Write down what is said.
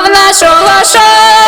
славна шолошо.